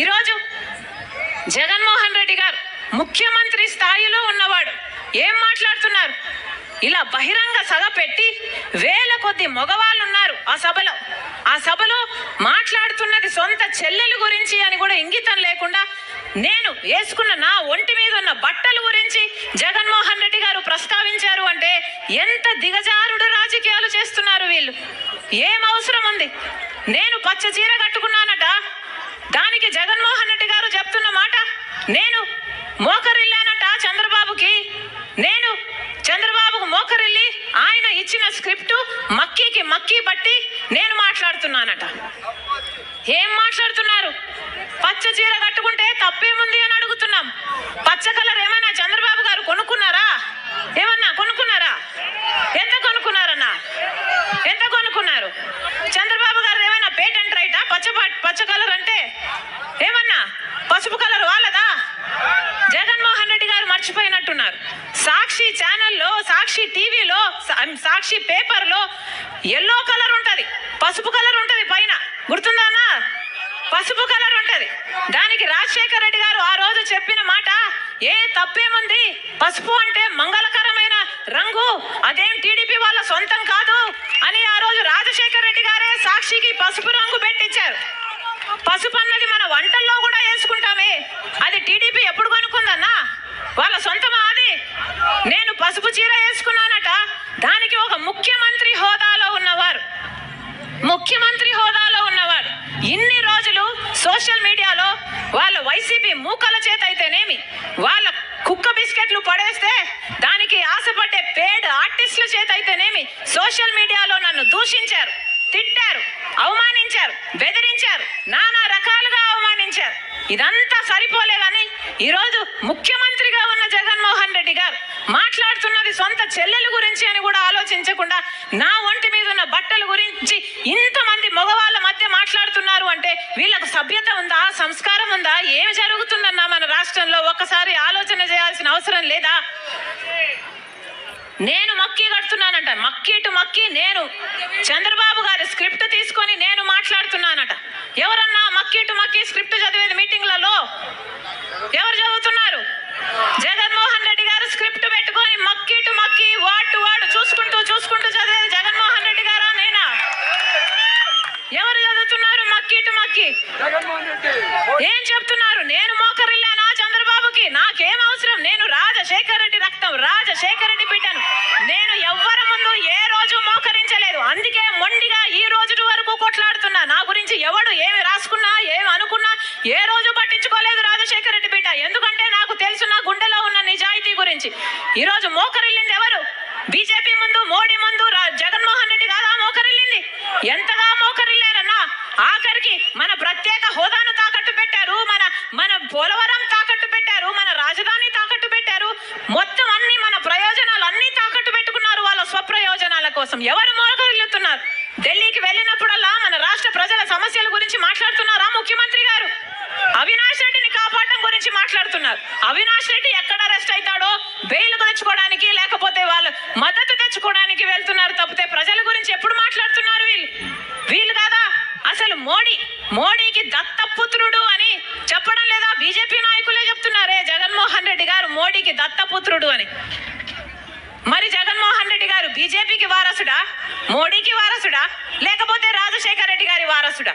ఈరోజు జగన్మోహన్ రెడ్డి గారు ముఖ్యమంత్రి స్థాయిలో ఉన్నవాడు. ఏం మాట్లాడుతున్నారు? ఇలా బహిరంగ సభ పెట్టి వేల కొద్ది మగవాళ్ళు ఉన్నారు ఆ సభలో. ఆ సభలో మాట్లాడుతున్నది సొంత చెల్లెలు గురించి అని కూడా ఇంగితం లేకుండా నేను వేసుకున్న నా ఒంటి మీద ఉన్న బట్టల గురించి జగన్మోహన్ రెడ్డి గారు ప్రస్తావించారు అంటే ఎంత దిగజారుడు రాజకీయాలు చేస్తున్నారు వీళ్ళు? ఏం అవసరం ఉంది? నేను పచ్చ చీర కట్టుకున్నాను దానికి జగన్మోహన్ రెడ్డి గారు చెప్తున్న మాట నేను మోకరిల్లానట చంద్రబాబుకి. నేను చంద్రబాబుకు మోకరిల్లి ఆయన ఇచ్చిన స్క్రిప్ట్ మక్కీకి మక్కీ బట్టి నేను మాట్లాడుతున్నానట. ఏం మాట్లాడుతున్నారు? పచ్చ చీర కట్టుకుంటే తప్పేముంది అని అడుగుతున్నాం. పచ్చ కలర్ ఏమైనా చంద్రబాబు గారు కొనుక్కున్నారా? ఏమన్నా కొనుక్కున్నారా? ఎంత కొనుక్కున్నారన్నా? ఎంత కొనుక్కున్నారు? చంద్రబాబు గారు ఏమైనా పేటెంట్ రైటా పచ్చ పచ్చ కలర్ అంటే ఏమన్నా? పసుపు కలర్ వాళ్ళదా? జగన్మోహన్ రెడ్డి గారు మర్చిపోయినట్టున్నారు. సాక్షి ఛానల్లో సాక్షి టీవీలో సాక్షి పేపర్లో ఎల్లో కలర్ ఉంటుంది. పసుపు కలర్ ఉంటుంది పైన. గుర్తుందా అన్న? పసుపు కలర్ ఉంటుంది. దానికి రాజశేఖర రెడ్డి గారు ఆ రోజు చెప్పిన మాట ఏ తప్పేముంది? పసుపు అంటే మంగళకరం. రంగు అదేం టీడీపీ వాళ్ళ సొంతం కాదు అని ఆ రోజు రాజశేఖర రెడ్డి గారే సాక్షికి పసుపు రంగు పెట్టించారు. పసుపు అన్నది మన వంటల్లో కూడా వేసుకుంటామే. అది టీడీపీ ఎప్పుడు కొనుక్కుందన్నా? వాళ్ళ సొంతమా అది? నేను పసుపు చీర వేసుకున్నానట. దానికి ఒక ముఖ్యమంత్రి హోదాలో ఉన్నవారు. ముఖ్యమంత్రి హోదాలో ఉన్నవారు. ఇన్ని రోజులు సోషల్ మీడియాలో వాళ్ళ వైసీపీ మూకల చేత అయితేనేమి? వాళ్ళ కుక్క బిస్కెట్లు పడేస్తే దానికి ఆశపడ్డే పేడ్ ఆర్టిస్టుల చేత అయితేనేమి సోషల్ మీడియాలో నన్ను దూషించారు తిట్టారు అవమానించారు బెదిరించారు నానా రకాలుగా అవమానించారు. ఇదంతా సరిపోలేదని ఈరోజు ముఖ్యమంత్రిగా ఉన్న జగన్మోహన్ రెడ్డి గారు మాట్లాడుతున్నది సొంత చెల్లెల గురించి అని కూడా ఆలోచించకుండా నా ఒంటి మీద ఉన్న బట్టల గురించి ఇంతమంది మగవాళ్ళ మధ్య మాట్లాడుతున్నారు అంటే వీళ్ళకు సభ్యత ఉందా సంస్కారం ఉందా ఏమి జరుగుతుందని మన రాష్ట్రంలో ఒక్కసారి ఆలోచన చేయాల్సిన అవసరం లేదా? నేను మక్కీ కడుతున్నానంట. మక్కీ టు మక్కీ నేను చంద్రబాబు గారి స్క్రిప్ట్ తీసుకొని నేను మాట్లాడుతున్నానట. ఎవరన్నా మక్కీ టు మక్కీ స్క్రిప్ట్ చదివేది మీటింగ్లలో? ఎవరు చదువుతున్నారు? జగన్మోహన్ రెడ్డి గారు స్క్రిప్ట్ పెట్టుకొని మక్కీ టు మక్కీ వాడ్ టు వాడు చూసుకుంటూ చూసుకుంటూ చదివేది జగన్మోహన్ రెడ్డి గారా నేనా? ఎవరు చదువుతున్నారు మక్కీ టు మక్కీ? ఏం చెప్తున్నారు? నేను మోకరిల్లానా చంద్రబాబుకి నాకేం అవసరం నేను రాజశేఖర రెడ్డి రక్తం రాజశేఖర రెడ్డి బిడ్డను నేను ఎవ్వరి ముందు ఏ రోజు మోకరించలేదు. అందుకే మొండిగా ఈ రోజు వరకు కొట్లాడుతున్నా. నా గురించి ఎవడు ఏమి రాసుకున్నా ఏమి అనుకున్నా ఏ రోజు పట్టించుకోలేదు రాజశేఖర రెడ్డి బిడ్డ ఎందుకంటే నాకు తెలుసు నా గుండెలో ఉన్న నిజాయితీ గురించి. ఈ రోజు మోకరిల్లింది ఎవరు? బీజేపీ ముందు మోడీ ముందు జగన్మోహన్ రెడ్డి కాదా మోకరిల్లింది? ఎంతగా మోకరిల్లారన్నా? ఆఖరికి మన ప్రత్యేక హోదాను తాకట్టు పెట్టారు. మన మన పోలవరం తాకట్టు పెట్టారు మన రాజధాని తాకట్టు పెట్టారు మొత్తం అన్ని మన ప్రయోజనాలు అన్ని తాకట్టు పెట్టుకున్నారు వాళ్ళ స్వప్రయోజనాల కోసం ఎవరు మోకరిల్లుతున్నారు ఢిల్లీకి వెళ్ళినప్పుడల్లా మన రాష్ట్ర ప్రజల సమస్యల గురించి మాట్లాడుతున్నారా ముఖ్యమంత్రి గారు? అవినాష్ రెడ్డిని కాపాడడం గురించి మాట్లాడుతున్నారు. అవినాష్ రెడ్డి ఎక్కడ అరెస్ట్ అవుతాడో బెయిల్ తెచ్చుకోవడానికి లేకపోతే వాళ్ళు మద్దతు తెచ్చుకోవడానికి వెళ్తున్నారు తప్పితే ప్రజల గురించి ఎప్పుడు మాట్లాడుతున్నారు వీళ్ళు? వీళ్ళు కాదా? అసలు మోడీ మోడీకి దత్తపుత్రుడు అని చెప్పడం లేదా బీజేపీ నాయకులే చెప్తున్నారే జగన్మోహన్ రెడ్డి గారు మోడీకి దత్తపుత్రుడు అని. మరి బీజేపీకి వారసుడా? మోడీకి వారసుడా? లేకపోతే రాజశేఖర రెడ్డి గారి వారసుడా?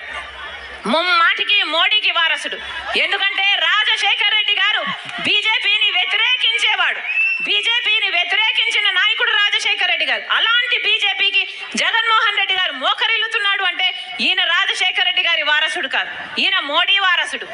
ముమ్మాటికి మోడీకి వారసుడు. ఎందుకంటే రాజశేఖర రెడ్డి గారు బీజేపీని వ్యతిరేకించేవాడు. బీజేపీని వ్యతిరేకించిన నాయకుడు రాజశేఖర రెడ్డి గారు. అలాంటి బీజేపీకి జగన్మోహన్ రెడ్డి గారు మోకరిల్లుతున్నాడు అంటే ఈయన రాజశేఖర రెడ్డి గారి వారసుడు కాదు. ఈయన మోడీ వారసుడు.